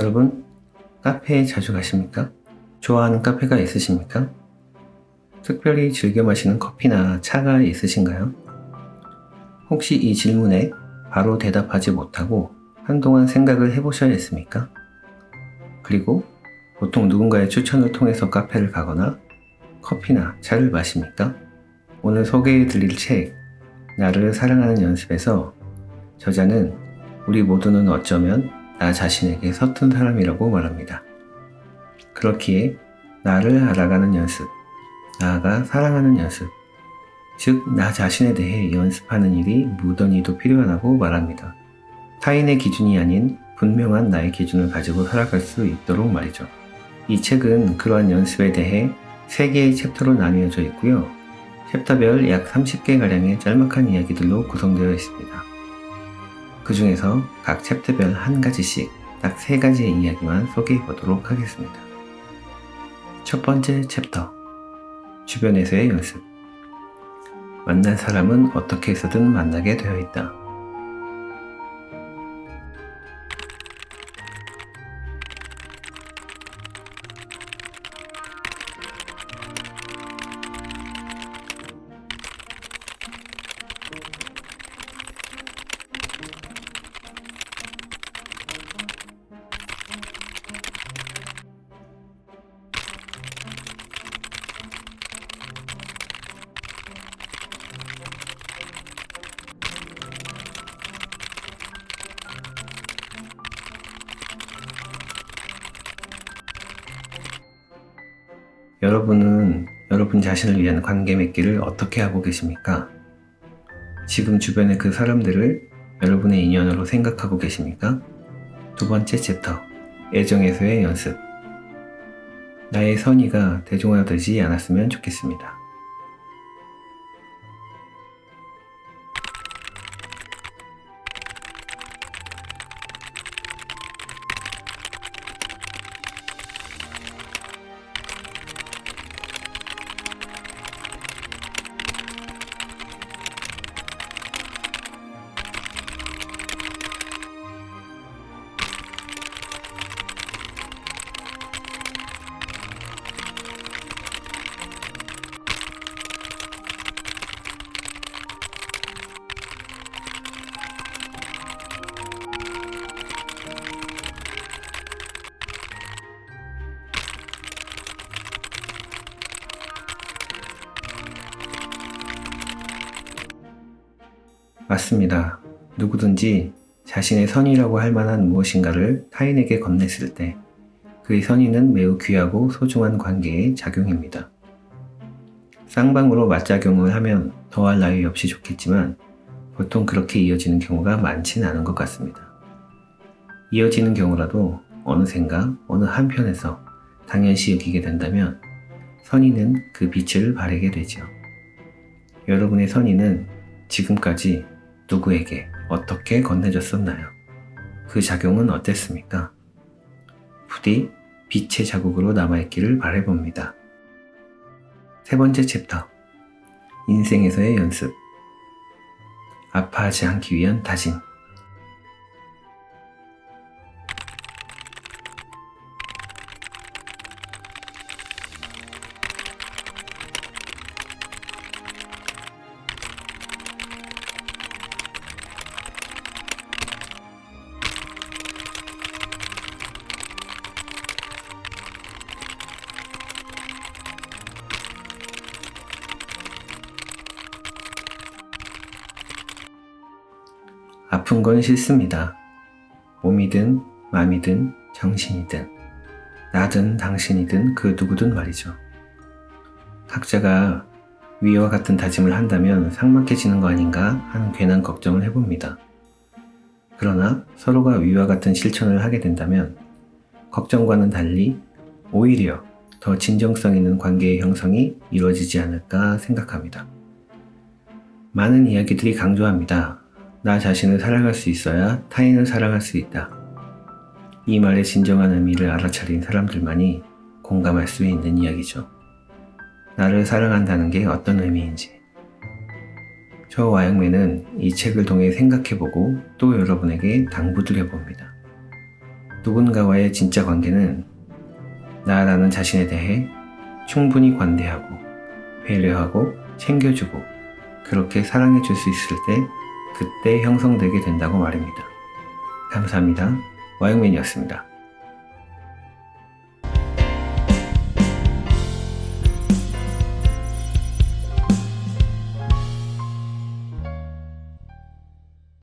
여러분, 카페에 자주 가십니까? 좋아하는 카페가 있으십니까? 특별히 즐겨 마시는 커피나 차가 있으신가요? 혹시 이 질문에 바로 대답하지 못하고 한동안 생각을 해보셔야 했습니까? 그리고 보통 누군가의 추천을 통해서 카페를 가거나 커피나 차를 마십니까? 오늘 소개해 드릴 책, 나를 사랑하는 연습에서 저자는 우리 모두는 어쩌면 나 자신에게 서툰 사람이라고 말합니다. 그렇기에 나를 알아가는 연습, 나아가 사랑하는 연습, 즉, 나 자신에 대해 연습하는 일이 무던히도 필요하다고 말합니다. 타인의 기준이 아닌 분명한 나의 기준을 가지고 살아갈 수 있도록 말이죠. 이 책은 그러한 연습에 대해 3개의 챕터로 나뉘어져 있고요. 챕터별 약 30개가량의 짤막한 이야기들로 구성되어 있습니다. 그 중에서 각 챕터별 한 가지씩 딱 세 가지의 이야기만 소개해 보도록 하겠습니다. 첫 번째 챕터. 주변에서의 연습. 만난 사람은 어떻게 해서든 만나게 되어 있다. 여러분은 여러분 자신을 위한 관계 맺기를 어떻게 하고 계십니까? 지금 주변의 그 사람들을 여러분의 인연으로 생각하고 계십니까? 두 번째 챕터, 애정에서의 연습. 나의 선의가 대중화되지 않았으면 좋겠습니다. 맞습니다. 누구든지 자신의 선의라고 할 만한 무엇인가를 타인에게 건넸을 때 그의 선의는 매우 귀하고 소중한 관계의 작용입니다. 쌍방으로 맞작용을 하면 더할 나위 없이 좋겠지만 보통 그렇게 이어지는 경우가 많진 않은 것 같습니다. 이어지는 경우라도 어느샌가 어느 한편에서 당연시 여기게 된다면 선의는 그 빛을 발하게 되죠. 여러분의 선의는 지금까지 누구에게 어떻게 건네졌었나요? 그 작용은 어땠습니까? 부디 빛의 자국으로 남아있기를 바라봅니다. 세 번째 챕터. 인생에서의 연습. 아파하지 않기 위한 다짐. 아픈 건 싫습니다. 몸이든 마음이든 정신이든 나든 당신이든 그 누구든 말이죠. 각자가 위와 같은 다짐을 한다면 삭막해지는 거 아닌가 하는 괜한 걱정을 해봅니다. 그러나 서로가 위와 같은 실천을 하게 된다면 걱정과는 달리 오히려 더 진정성 있는 관계의 형성이 이루어지지 않을까 생각합니다. 많은 이야기들이 강조합니다. 나 자신을 사랑할 수 있어야 타인을 사랑할 수 있다. 이 말의 진정한 의미를 알아차린 사람들만이 공감할 수 있는 이야기죠. 나를 사랑한다는 게 어떤 의미인지. 저 와영매는 이 책을 통해 생각해보고 또 여러분에게 당부드려봅니다. 누군가와의 진짜 관계는 나라는 자신에 대해 충분히 관대하고 배려하고 챙겨주고 그렇게 사랑해 줄 수 있을 때 그때 형성되게 된다고 말입니다. 감사합니다. 와영맨이었습니다.